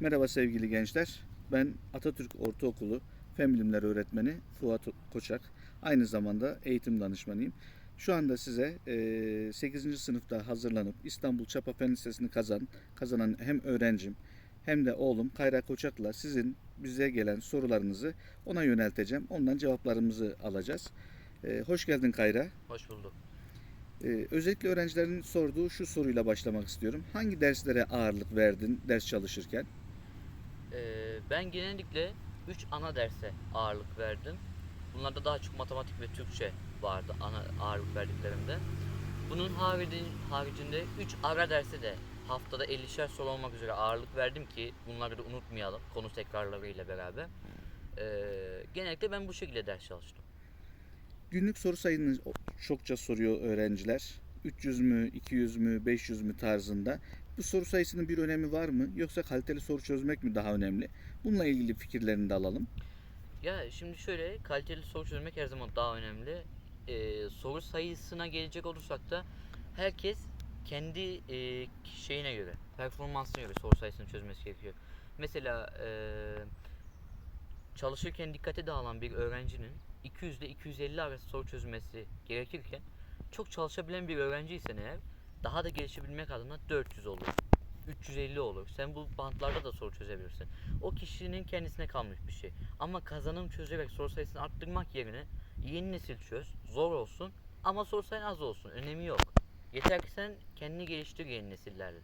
Merhaba sevgili gençler. Ben Atatürk Ortaokulu Fen Bilimleri Öğretmeni Fuat Koçak. Aynı zamanda eğitim danışmanıyım. Şu anda size e, 8. sınıfta hazırlanıp İstanbul Çapa Fen Lisesi'ni kazan, kazanan hem öğrencim hem de oğlum Kayra Koçak'la sizin bize gelen sorularınızı ona yönelteceğim. Ondan cevaplarımızı alacağız. E, hoş geldin Kayra. Hoş bulduk. Ee, özellikle öğrencilerin sorduğu şu soruyla başlamak istiyorum. Hangi derslere ağırlık verdin ders çalışırken? Ee, ben genellikle 3 ana derse ağırlık verdim. Bunlarda daha çok matematik ve Türkçe vardı ana ağırlık verdiklerimde. Bunun harici, haricinde 3 ara derse de haftada 50'şer soru olmak üzere ağırlık verdim ki bunları da unutmayalım konu tekrarlarıyla beraber. Ee, genellikle ben bu şekilde ders çalıştım. Günlük soru sayını çokça soruyor öğrenciler. 300 mü, 200 mü, 500 mü tarzında. Bu soru sayısının bir önemi var mı? Yoksa kaliteli soru çözmek mi daha önemli? Bununla ilgili fikirlerini de alalım. Ya şimdi şöyle kaliteli soru çözmek her zaman daha önemli. Ee, soru sayısına gelecek olursak da herkes kendi e, şeyine göre, performansına göre soru sayısını çözmesi gerekiyor. Mesela e, çalışırken dikkate dağılan bir öğrencinin 200 ile 250 arası soru çözmesi gerekirken çok çalışabilen bir öğrenci isen eğer daha da gelişebilmek adına 400 olur. 350 olur. Sen bu bantlarda da soru çözebilirsin. O kişinin kendisine kalmış bir şey. Ama kazanım çözerek soru sayısını arttırmak yerine yeni nesil çöz, zor olsun ama soru sayın az olsun. Önemi yok. Yeter ki sen kendini geliştir yeni nesillerle.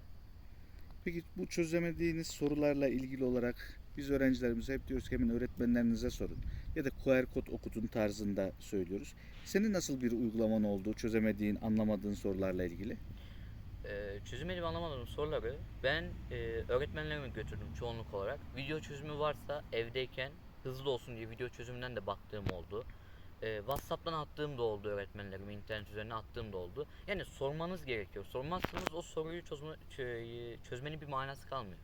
Peki bu çözemediğiniz sorularla ilgili olarak biz öğrencilerimize hep diyoruz ki hemen öğretmenlerinize sorun. Ya da QR kod okutun tarzında söylüyoruz. Senin nasıl bir uygulaman oldu çözemediğin, anlamadığın sorularla ilgili? Ee, çözümeli anlamadığım soruları ben e, öğretmenlerime götürdüm çoğunluk olarak. Video çözümü varsa evdeyken hızlı olsun diye video çözümünden de baktığım oldu. Ee, WhatsApp'tan attığım da oldu öğretmenlerime, internet üzerine attığım da oldu. Yani sormanız gerekiyor. Sormazsanız o soruyu çözme, çö- çözmenin bir manası kalmıyor.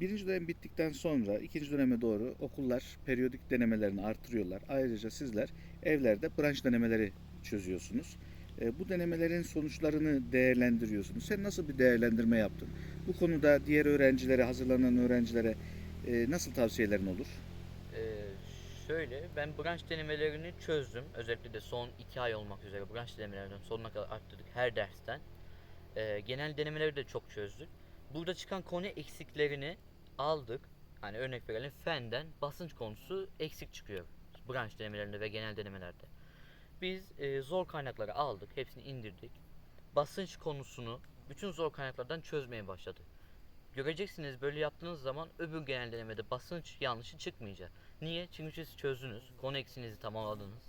Birinci dönem bittikten sonra ikinci döneme doğru okullar periyodik denemelerini artırıyorlar. Ayrıca sizler evlerde branş denemeleri çözüyorsunuz. E, Bu denemelerin sonuçlarını değerlendiriyorsunuz. Sen nasıl bir değerlendirme yaptın? Bu konuda diğer öğrencilere, hazırlanan öğrencilere e, nasıl tavsiyelerin olur? Ee, şöyle ben branş denemelerini çözdüm. Özellikle de son iki ay olmak üzere branş denemelerden sonuna kadar arttırdık her dersten. Ee, genel denemeleri de çok çözdük. Burada çıkan konu eksiklerini aldık. Hani örnek verelim fenden basınç konusu eksik çıkıyor. Branş denemelerinde ve genel denemelerde. Biz e, zor kaynakları aldık. Hepsini indirdik. Basınç konusunu bütün zor kaynaklardan çözmeye başladık. Göreceksiniz böyle yaptığınız zaman öbür genel denemede basınç yanlışı çıkmayacak. Niye? Çünkü siz çözdünüz. Konu eksiğinizi tamamladınız.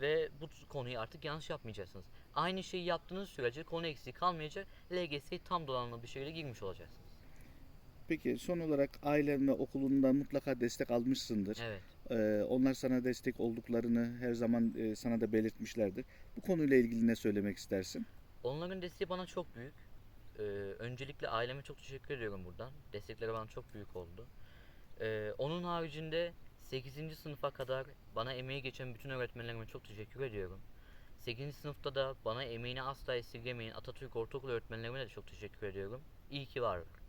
Ve bu konuyu artık yanlış yapmayacaksınız. Aynı şeyi yaptığınız sürece konu eksiği kalmayacak. LGS'ye tam donanımlı bir şekilde girmiş olacaksınız. Peki son olarak ailen ve okulundan mutlaka destek almışsındır. Evet. E, Onlar sana destek olduklarını her zaman e, sana da belirtmişlerdir. Bu konuyla ilgili ne söylemek istersin? Onların desteği bana çok büyük. Ee, öncelikle aileme çok teşekkür ediyorum buradan. Destekleri bana çok büyük oldu. Ee, onun haricinde 8. sınıfa kadar bana emeği geçen bütün öğretmenlerime çok teşekkür ediyorum. 8. sınıfta da bana emeğini asla esirgemeyen Atatürk Ortaokulu öğretmenlerime de çok teşekkür ediyorum. İyi ki varlar.